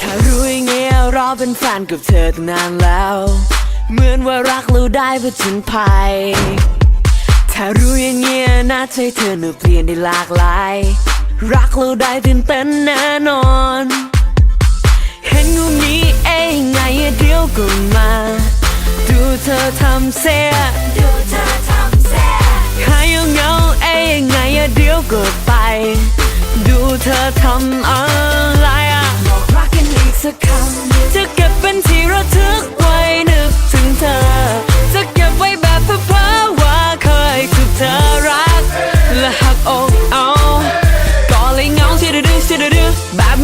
ถ้ารู้เงี้ยรอเป็นแฟนกับเธอตั้งนานแล้ว เหมือนว่ารักรู้ได้เพื่อฉันภัย ถ้ารู้อย่างเงี้ยน่าใจเธอหนูเปลี่ยนได้หลากหลาย รักเราได้ตื่นเต้นแน่นอน เห็นงูนี้เองไงเดี๋ยวก็มา ดูเธอทำเสียดูเธอทำเสียหายเงาเองไงเดี๋ยวก็ไป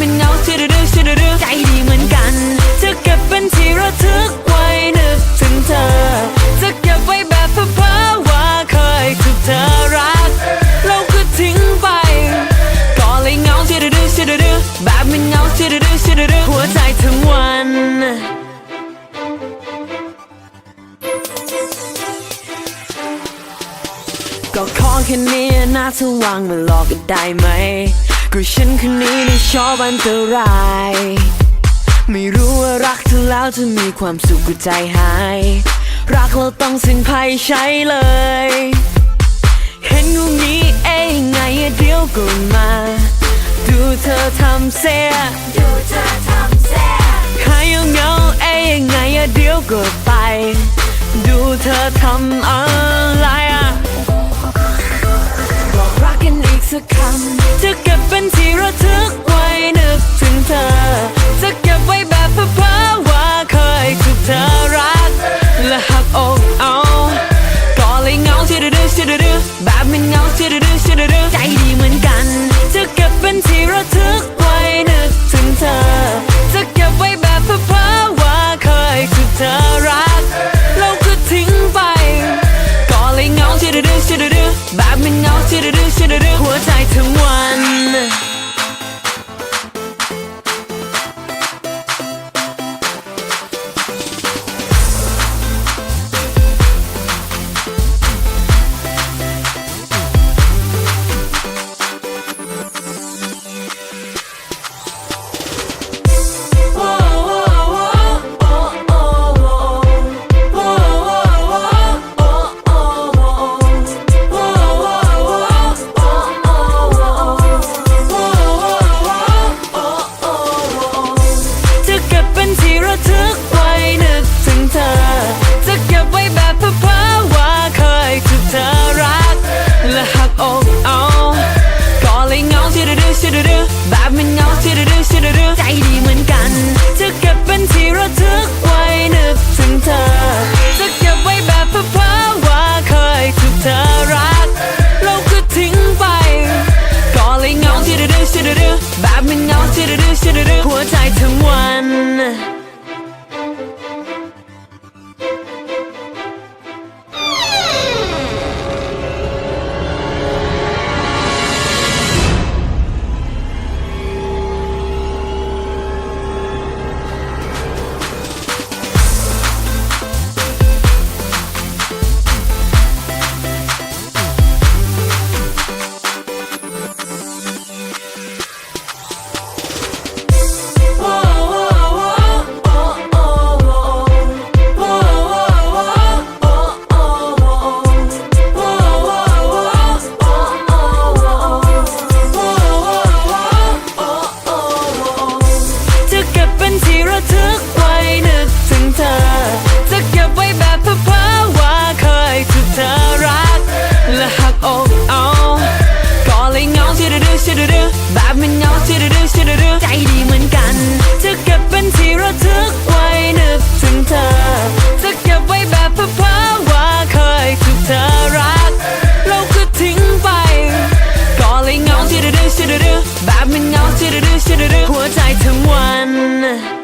มันเงาชิดดื้อชิดดื้อใจดีเหมือนกัน จะเก็บเป็นที่ระทึกไว้นึกถึงเธอ จะเก็บไว้แบบเพ้อๆว่าเคยถูกเธอรักเราก็ทิ้งไป ก็เลยเงาชิดดื้อชิดดื้อแบบมันเงาชิดดื้อชิดดื้อหัวใจทั้งวันก็ขอแค่นี้น่าจะวางมาหลอกกันได้ไหม ก็ฉันคนนี้ได้ชอบอันตราย ไม่รู้ว่ารักเธอแล้วจะมีความสุขกับใจหาย รักเราต้องสิ้นภัยใช้เลย เห็นงูนี้เองไงเดี๋ยวก็มา ดูเธอทำเสียดูเธอทำแซ่หายเงาเองไงเดี๋ยวก็ไป ดูเธอทำอะไรอะบอกรักกันอีกสักคำจะ ชิดดื้อชิดดื้อแบบมันเงาชิดดื้อชิดดื้อหัวใจเธอมัว อแบบมันเงาชิดดื้อชิดดื้อใจดีเหมือนกัน จะเก็บเป็นที่ระทึกไว้นึกถึงเธอ จะเก็บไว้แบบเพ้อๆว่าเคยถูกเธอรัก ชื่อเรื่อใจดีเหมือนกัน จะเก็บเป็นที่ระทึกไว้นึกถึงเธอ จะเก็บไว้แบบเพ้อเพ้อว่าเคยถูกเธอรักเราก็ทิ้งไป ก็เลยเงาชิดดื้อชิดดื้อแบบมันเงาชิดดื้อชิดดื้อหัวใจทั้งวัน